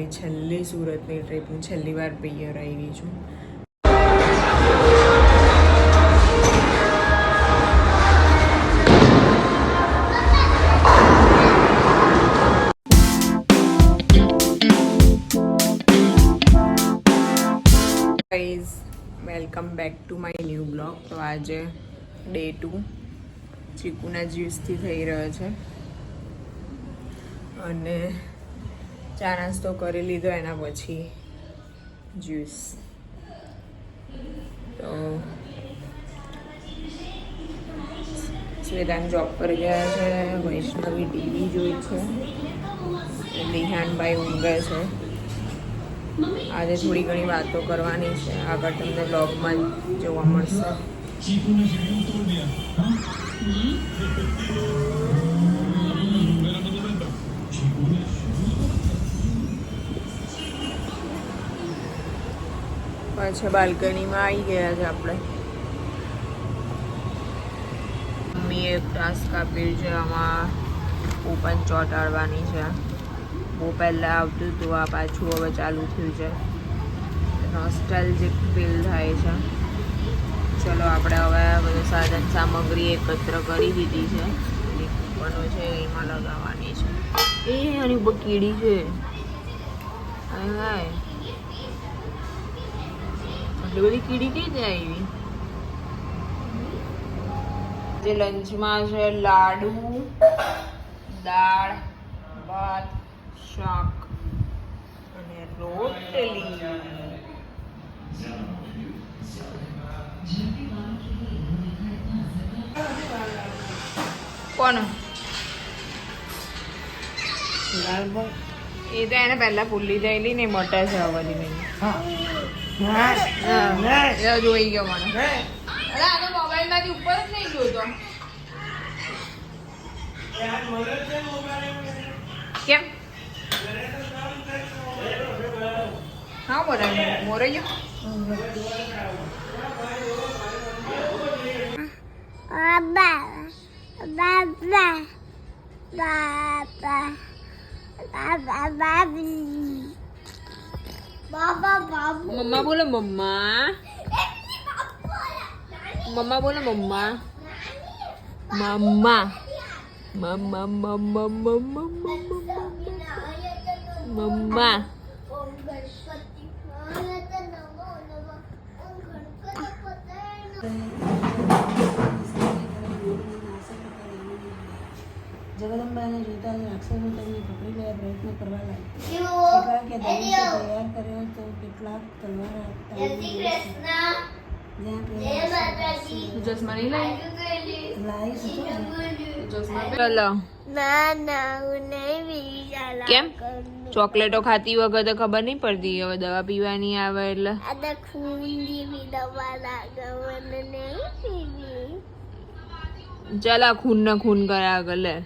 મારી છેલ્લી સુરતની ટ્રીપ હું છેલ્લી વાર પિયર આવી છું. Welcome back to my new blog તો આજે ડે ટુ ચીકુના જ્યુસથી થઈ રહ્યો છે. અને ચા નાસ્તો કરી લીધો એના પછી જ્યુસ તો શ્વેતાંગ જોબ પર ગયા છે વૈષ્ણવી ટીવી જોઈ છે. દિહાનભાઈ ઊંઘે છે. આજે થોડી ઘણી વાતો કરવાની છે આગળ તમને બ્લોગમાં જોવા મળશે. પાછા બાલ્કનીમાં આવી ગયા છે આપણે. મમ્મીએ એક ટાસ્ક આપ્યું છે, આમાં ઓપન ચોંટાડવાની છે. બહુ પહેલાં આવતું હતું, આ પાછું હવે ચાલુ થયું છે. નોસ્ટાલ્જિક ફીલ થાય છે. ચલો, આપણે હવે બધું સાધન સામગ્રી એકત્ર કરી દીધી છે. કૂપનો છે, એમાં લગાવવાની છે. એ આની ઉપર કીડી છે. હાય. આટલી બધી કીડી કઈ ત્યાં આવી? જે લંચમાં છે, લાડુ, દાળ, ભાત, શાક અને રોટલી. કોણ એ તો એને પહેલા ભૂલી જાયેલી ને મોટા છે નહીં હા. જોઈ ગયો મને અરે આ તો મોબાઈલમાંથી ઉપર જ નહીં જોતો કેમ હા બોલાય મોરે ગયો Baba, baba, baba, baba, babi. મમ્મા બોલો મમ્મા મમ્મા બોલો મમ્મા મમ્મા મમ્મા મમ્મા મમ્મા મમ્મા ઓમ જ તેમને પકડી લેવા પ્રયત્ન કરવા લાગ્યા. કે ધનુષ્ય તૈયાર કર્યો તો કેટલાક તલવાર કેમ? ચોકલેટો ખાતી વખતે ખબર નહીં પડતી હવે દવા પીવાની આવે એટલે. ચાલ ખૂન ને ખૂન કર્યા આગળ લે.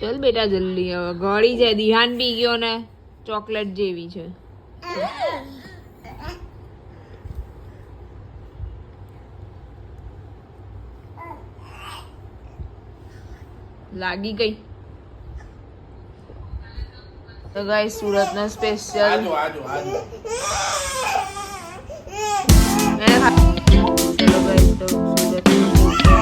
ચલ બેટા જલ્દી હવે. ઘડી છે દિહાન પી ગયો ને ચોકલેટ જેવી છે. લાગી ગઈ. તો ગાઈ સુરત નો સ્પેશિયલ ચલો ગાઈસ તો સુરતનો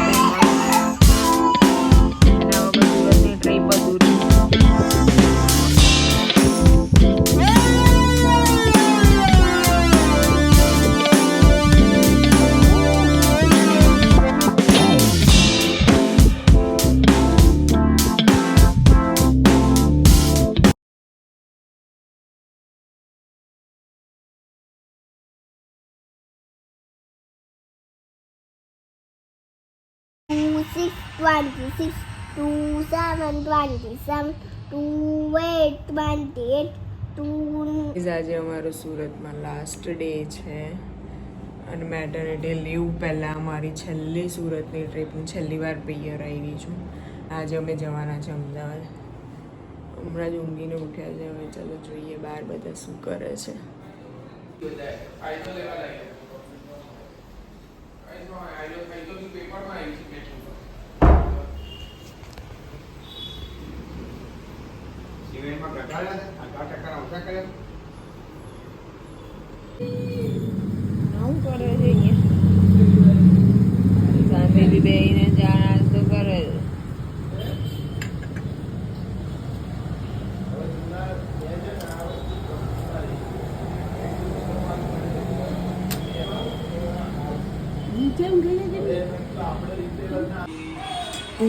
26, 27, 27, 28, 28, 2... આજે અમારો સુરતમાં લાસ્ટ ડે છે. અને મેટરનિટી લીવ પહેલાં અમારી છેલ્લી સુરતની ટ્રીપ હું છેલ્લી વાર પિયર આવી છું. આજે અમે જવાના છે અમદાવાદ. હમણાં જ ઊંઘીને ઉઠ્યા છે. હવે ચાલો જોઈએ બહાર બધા શું કરે છે. પેપરમાં આવી છે આવું કરે છે અહીંયા સામે બી બેહીને ચા નાસ્તો કરે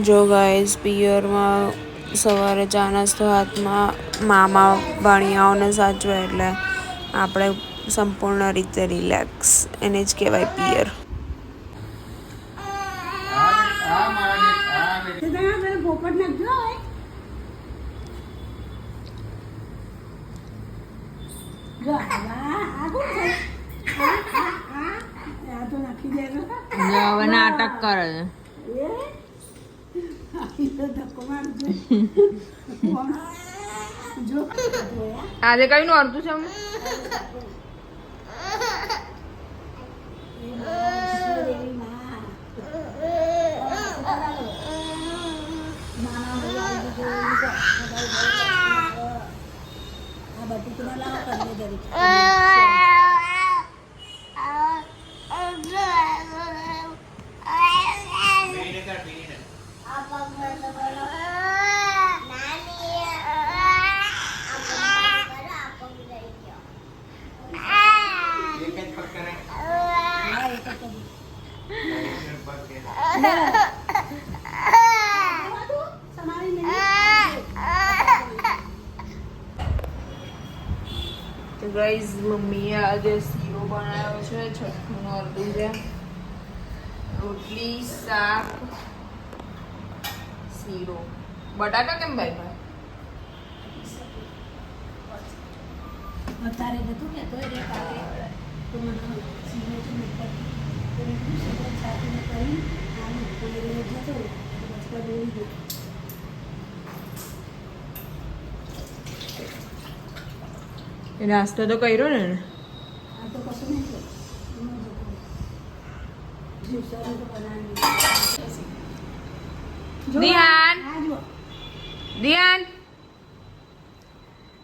જો ગાઈઝ પિયરમાં સવારે ચા નાસ્તો હાથમાં મામા ભાણિયાઓને સાચવે એટલે આપણે સંપૂર્ણ રીતે રિલેક્સ એને જ કહેવાય પિયર. નાટક કરે છે એ આ તો ધક્કો મારજો જો જોયા આજે કઈ નોરતું છે દેવી માં આ બધું તમે લાવો કરીને જરીક એક જ પગ કરે હા એ તો કરી. એક પગ કે સમારી નહીં તો ગાઈઝ મમ્મીએ આજે શીરો બનાવ્યો છે છઠ્ઠું અડધું છે. રોટલી, શાક, શીરો. બટાટા કેમ ભાઈ ભાઈ? અત્યારે જતું કે તોય રે તો મને સિગ્નેચર મૂકતા મેં કીધું કરી આમ અને એ નાસ્તો તો કર્યો ને ધ્યાન. ધ્યાન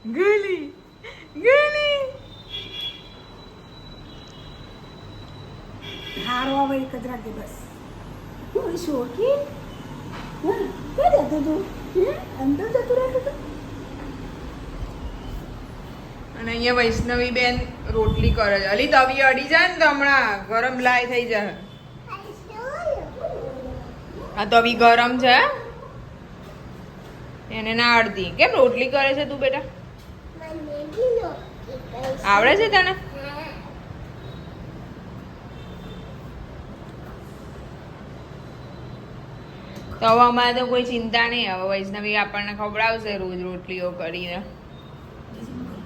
ગલી! ગલી! હારો આવે એક જ રાખી બસ. ઓય શોખી હા ક્યાં જતો તું હે અંદર જતું રહેતો તું અને અહીંયા વૈષ્ણવી બેન રોટલી કરે છે અલી તવી અડી જાય ને તો હમણાં ગરમ લાય થઈ જાય આ તવી ગરમ છે એને ના અડધી કેમ રોટલી કરે છે તું બેટા આવડે છે તને તો હવે અમારે તો કોઈ ચિંતા નહીં. હવે વૈષ્ણવી આપણને ખવડાવશે રોજ રોટલીઓ કરીને.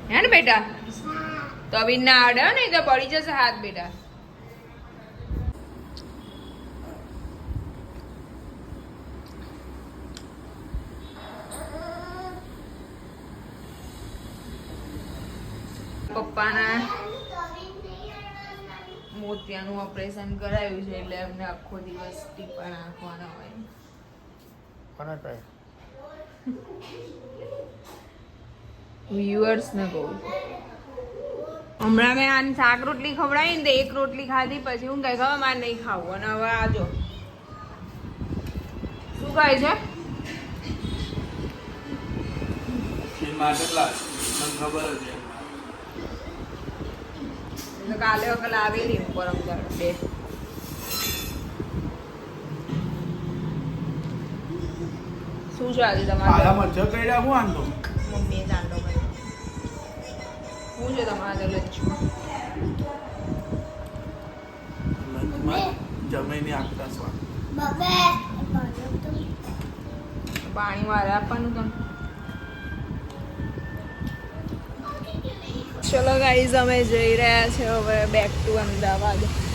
હે ને બેટા? તવી ના અડે નહીં તો પડી જશે હાથ બેટા. પપ્પાના મોતિયાનું ઓપરેશન કરાયું છે, એટલે એમને આખો દિવસ ટીપા નાખવાના હોય. કોને કહે વ્યુઅર્સ ને કહું હમણાં મેં આને શાક રોટલી ખવડાવી ને એક રોટલી ખાધી પછી હું કહે ખબર મારે નહીં ખાવું. અને હવે આજો શું કહે છે? કાલે વખત આવેલી હું પરમ બે. શું છે આજે તમારે? મરચો કઈ હું આંધો? મમ્મીએ ચાંદો કર્યો. શું છે તમારે લચ્છું? જમીને આપતા સ્વાદ. પાણી મારે આપવાનું તમે. ચલો ગાઈઝ અમે જઈ રહ્યા છે હવે બેક ટુ અમદાવાદ.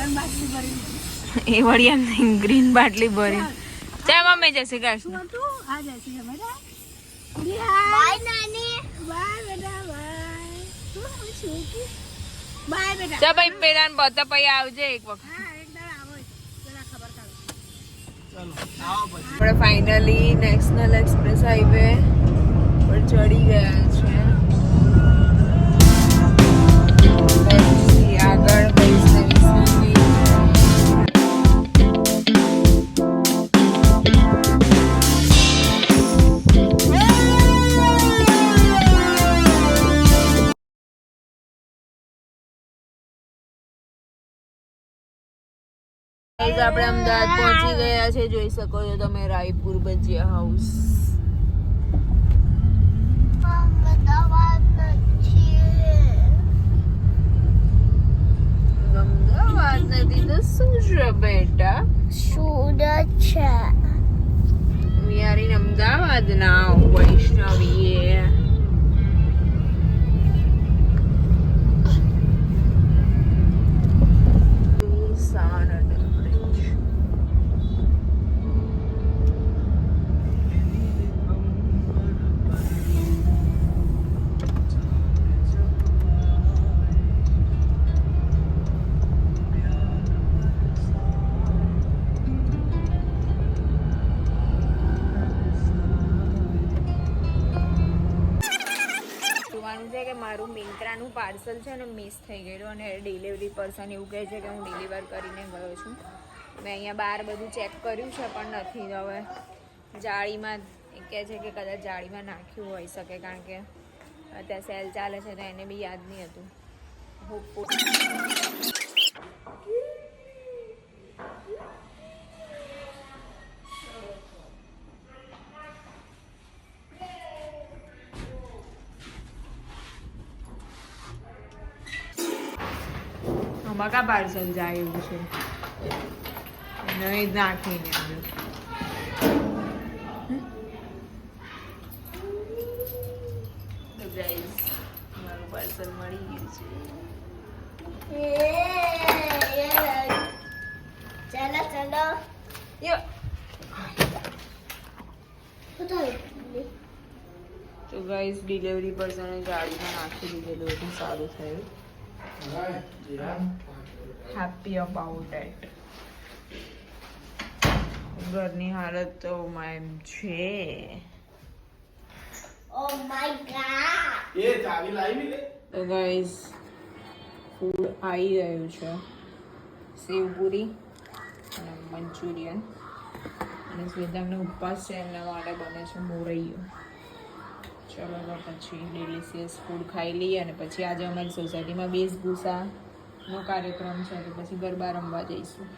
એ વળી એમ ગ્રીન બાટલી ભરી. ચાલ મમ્મી જશે શ્રી શું હતું? આ જશે અમારા બાય નાની. બાય બેટા બાય શું શોખી બાય બેટા. ચા ભાઈ પેલા બતા પછી આવજે એક વખત. હા એક દાડા આવો જરા ખબર કાઢો. ચલો આવો પછી. આપણે ફાઇનલી નેશનલ એક્સપ્રેસ હાઈવે પર ચડી ગયા છે. આગળ આપણે અમદાવાદ પહોંચી ગયા છે. જોઈ શકો છો તમે રાયપુર ભજીયા હાઉસ અમદાવાદ નથી તો શું છે બેટા? સુરત છે. We are in Ahmedabad now Vaishnavi મિંત્રાનું parcel છે ને મિસ થઈ ગયેલું અને ડિલિવરી પર્સન એવું કહે છે કે હું ડિલિવર કરીને ગયો છું. મેં અહીંયા બહાર બધું ચેક કર્યું છે, પણ નથી હવે. જાળીમાં કહે છે કે કદાચ જાળીમાં નાખ્યું હોઈ શકે, કારણ કે અત્યારે સેલ ચાલે છે તો એને બી યાદ નહીં હતું. હોપ કા પાર્સલ જાય એવું છે. નહીં નાખીને આવ્યું ગાઈસ મારું પાર્સલ મળી ગયું છે ચલો ચલો તો ગાઈસ ડિલિવરી પર્સને ગાડીમાં નાખી દીધેલું હતું સારું થયું. હેપી અબાઉટ એટ ઘરની હાલત તો એમ છે. ઓ માય ગોડ એ ચાવી લાવી લે. તો ગાઈસ ફૂડ આવી રહ્યું છે. સેવપુરી અને મંચુરિયન. અને શ્વેતાનો ઉપવાસ છે એમના માટે બને છે મોરૈયો. ચલો પછી ડિલિશિયસ ફૂડ ખાઈ લઈએ અને પછી આજે અમારી સોસાયટીમાં વેશભૂષાનો કાર્યક્રમ છે, તો પછી ગરબા રમવા જઈશું.